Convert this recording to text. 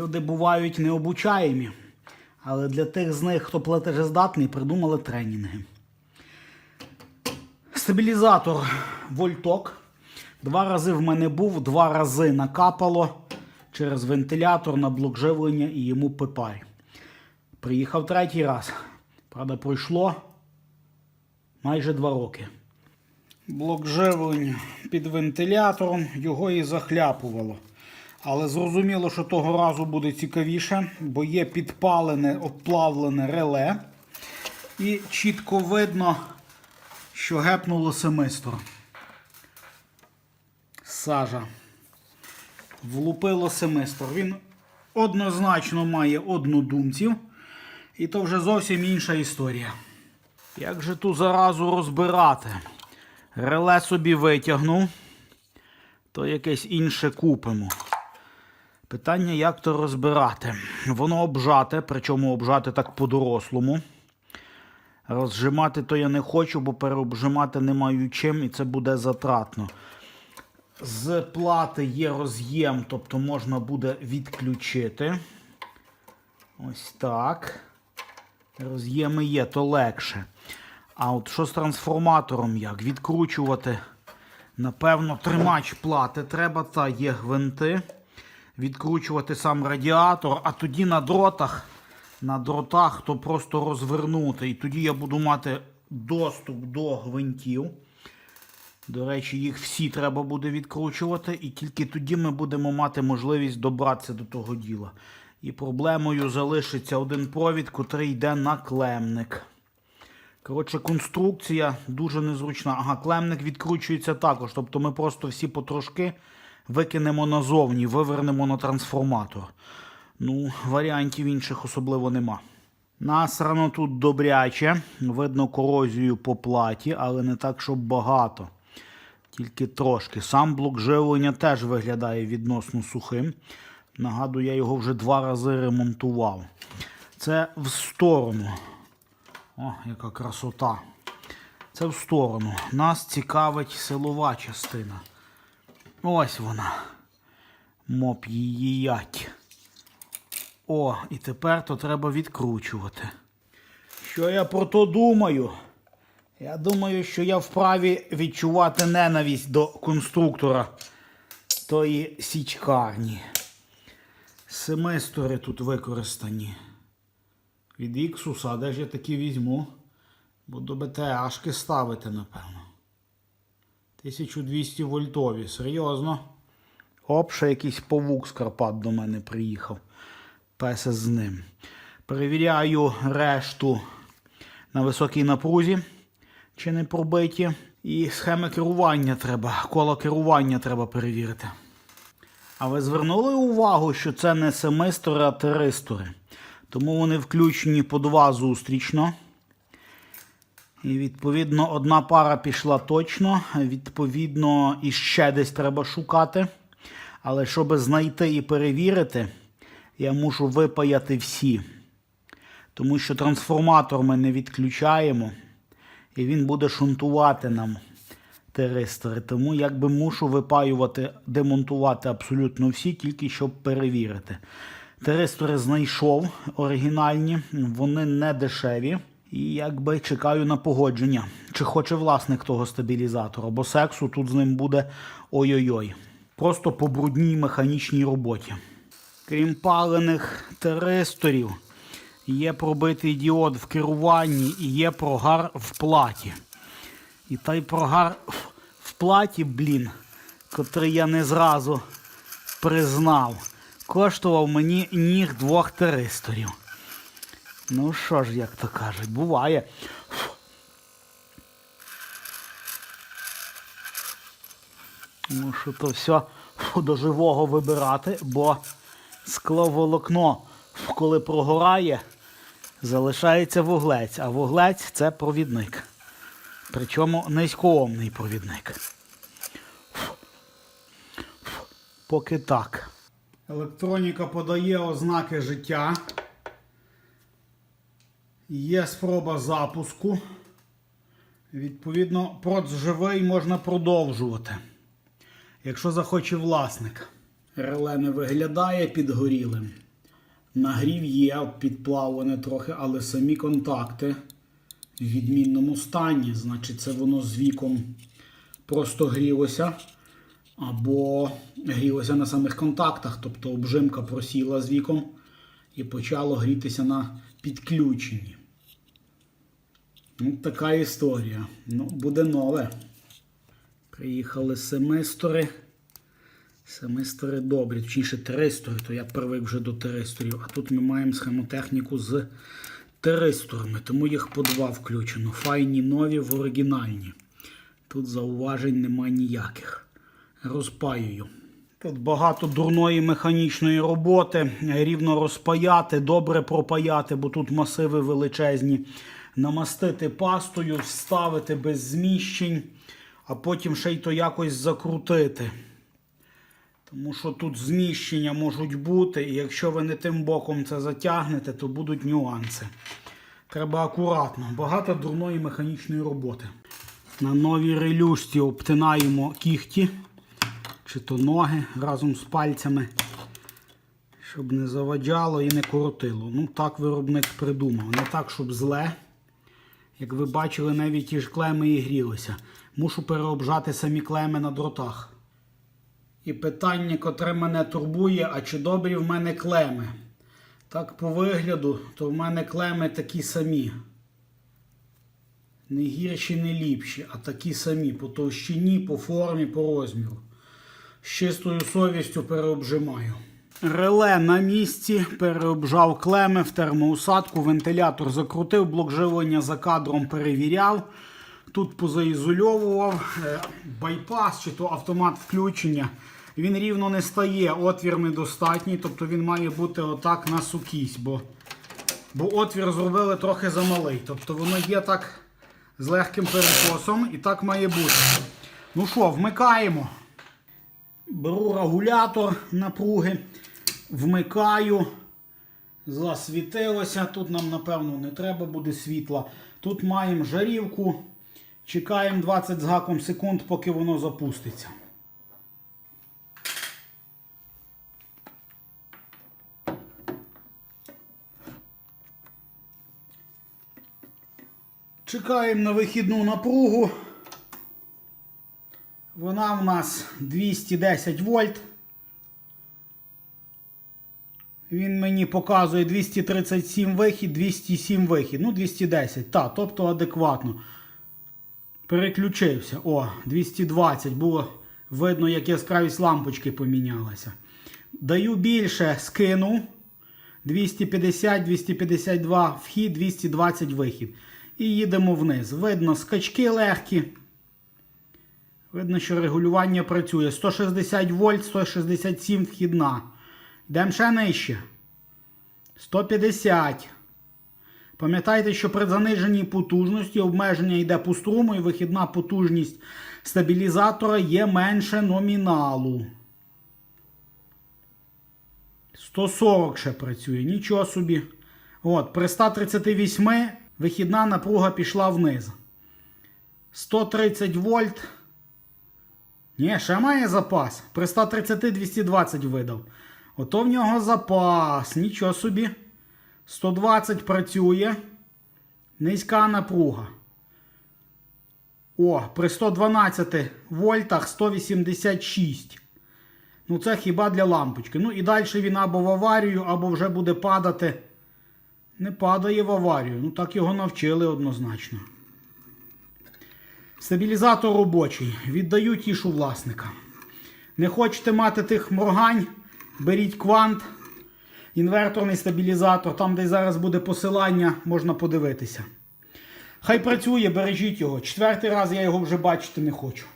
Люди бувають необучаємі, але для тих з них, хто платежездатний, придумали тренінги. Стабілізатор вольток. Два рази в мене був, два рази накапало через вентилятор на блок живлення і йому пипарь. Приїхав третій раз. Правда, пройшло майже два роки. Блок живлення під вентилятором, його і захляпувало. Але зрозуміло, що того разу буде цікавіше, бо є підпалене, обплавлене реле. І чітко видно, що гепнуло семистор. Сажа. Влупило семистор. Він однозначно має однодумців. І то вже зовсім інша історія. Як же ту заразу розбирати? Реле собі витягнув, то якесь інше купимо. Питання, як то розбирати. Воно обжате, причому обжати так по-дорослому. Розжимати то я не хочу, бо переобжимати не маю чим, і це буде затратно. З плати є роз'єм, тобто можна буде відключити. Ось так. Роз'єми є, то легше. А от що з трансформатором як? Відкручувати, напевно, тримач плати треба, та є гвинти. Відкручувати сам радіатор, а тоді на дротах, на дротах то просто розвернути. І тоді я буду мати доступ до гвинтів. До речі, їх всі треба буде відкручувати, і тільки тоді ми будемо мати можливість добратися до того діла. І проблемою залишиться один провід, котрий йде на клемник. Коротше, конструкція дуже незручна. Ага, клемник відкручується також. Тобто ми просто всі потрошки викинемо назовні, вивернемо на трансформатор. Ну, варіантів інших особливо нема. Насрано тут добряче. Видно корозію по платі, але не так, щоб багато. Тільки трошки. Сам блок живлення теж виглядає відносно сухим. Нагадую, я його вже два рази ремонтував. Це в сторону. О, яка красота. Це в сторону. Нас цікавить силова частина. Ось вона. Моп її ять. О, і тепер то треба відкручувати. Що я про то думаю? Я думаю, що я вправі відчувати ненависть до конструктора тої січкарні. Семестори тут використані. Від Іксуса, де ж я такі візьму? Буду БТАшки ставити, напевно. 1200 вольтові, серйозно. Оп, ще якийсь павук з Карпат до мене приїхав. Песе з ним. Перевіряю решту на високій напрузі, чи не пробиті. І схеми керування треба, коло керування треба перевірити. А ви звернули увагу, що це не семистори, а теристори. Тому вони включені по два зустрічно. І відповідно одна пара пішла точно. Відповідно, іще десь треба шукати. Але щоб знайти і перевірити, я мушу випаяти всі. Тому що трансформатор ми не відключаємо, і він буде шунтувати нам теристори. Тому якби мушу випаювати, демонтувати абсолютно всі, тільки щоб перевірити. Теристори знайшов оригінальні, вони не дешеві. І якби чекаю на погодження. Чи хоче власник того стабілізатора, бо сексу тут з ним буде ой-ой-ой. Просто по брудній механічній роботі. Крім палених теристорів, є пробитий діод в керуванні і є прогар в платі. І той прогар в платі, блін, котрий я не зразу признав, коштував мені ніг двох теристорів. Ну що ж, як то кажуть, буває. Що то все до живого вибирати, бо скловолокно, коли прогорає, залишається вуглець, а вуглець це провідник. Причому низькоомний провідник. Поки так. Електроніка подає ознаки життя. Є спроба запуску. Відповідно, проц живий можна продовжувати. Якщо захоче власник. Реле не виглядає підгорілим. Нагрів є, підплаване трохи, але самі контакти в відмінному стані. Значить, це воно з віком просто грілося. Або грілося на самих контактах, тобто обжимка просіла з віком і почало грітися на підключенні. Ну, така історія. Ну, буде нове. Приїхали семистори. Семистори добрі, точніше тристори, то я привик вже до тристорів. А тут ми маємо схемотехніку з тристорами, тому їх по два включено. Файні нові в оригінальні. Тут зауважень нема ніяких. Розпаюю. Тут багато дурної механічної роботи. Рівно розпаяти, добре пропаяти, бо тут масиви величезні. Намастити пастою, вставити без зміщень, а потім ще й то якось закрутити. Тому що тут зміщення можуть бути, і якщо ви не тим боком це затягнете, то будуть нюанси. Треба акуратно. Багато дурної механічної роботи. На новій релюшці обтинаємо кігті чи то ноги разом з пальцями, щоб не заваджало і не коротило. Ну, так виробник придумав. Не так, щоб зле. Як ви бачили, навіть ті ж клеми і грілися. Мушу переобжати самі клеми на дротах. І питання, котре мене турбує, а чи добрі в мене клеми? Так, по вигляду, то в мене клеми такі самі. Не гірші, не ліпші, а такі самі по товщині, по формі, по розміру. З чистою совістю переобжимаю. Реле на місці, переобжав клеми в термоусадку, вентилятор закрутив, блок живлення за кадром перевіряв. Тут позаізольовував е, байпас чи то автомат включення. Він рівно не стає, отвір недостатній, тобто він має бути отак на сукісь, бо, бо отвір зробили трохи замалий. Тобто воно є так з легким перекосом і так має бути. Ну що, вмикаємо. Беру регулятор напруги, вмикаю. Засвітилося. Тут нам, напевно, не треба буде світла. Тут маємо жарівку. Чекаємо 20 з гаком секунд, поки воно запуститься. Чекаємо на вихідну напругу. Вона в нас 210 вольт. Він мені показує 237 вихід, 207 вихід. Ну, 210. Так, тобто адекватно. Переключився. О, 220. Було видно, як яскравість лампочки помінялася. Даю більше, скину. 250, 252 вхід, 220 вихід. І їдемо вниз. Видно, скачки легкі. Видно, що регулювання працює. 160 вольт, 167 вхідна. Йдемо нижче. 150. Пам'ятайте, що при заниженій потужності обмеження йде по струму і вихідна потужність стабілізатора є менше номіналу. 140 ще працює, нічого собі. От, При 138 вихідна напруга пішла вниз. 130 вольт. Ні, ще має запас. При 130 220 видав. Ото в нього запас. Нічого собі. 120 працює. Низька напруга. О, при 112 вольтах 186. Ну, це хіба для лампочки. Ну і далі він або в аварію, або вже буде падати. Не падає в аварію. Ну, так його навчили однозначно. Стабілізатор робочий. Віддаю тішу власника. Не хочете мати тих моргань, беріть квант, інверторний стабілізатор. Там, де зараз буде посилання, можна подивитися. Хай працює, бережіть його. Четвертий раз я його вже бачити не хочу.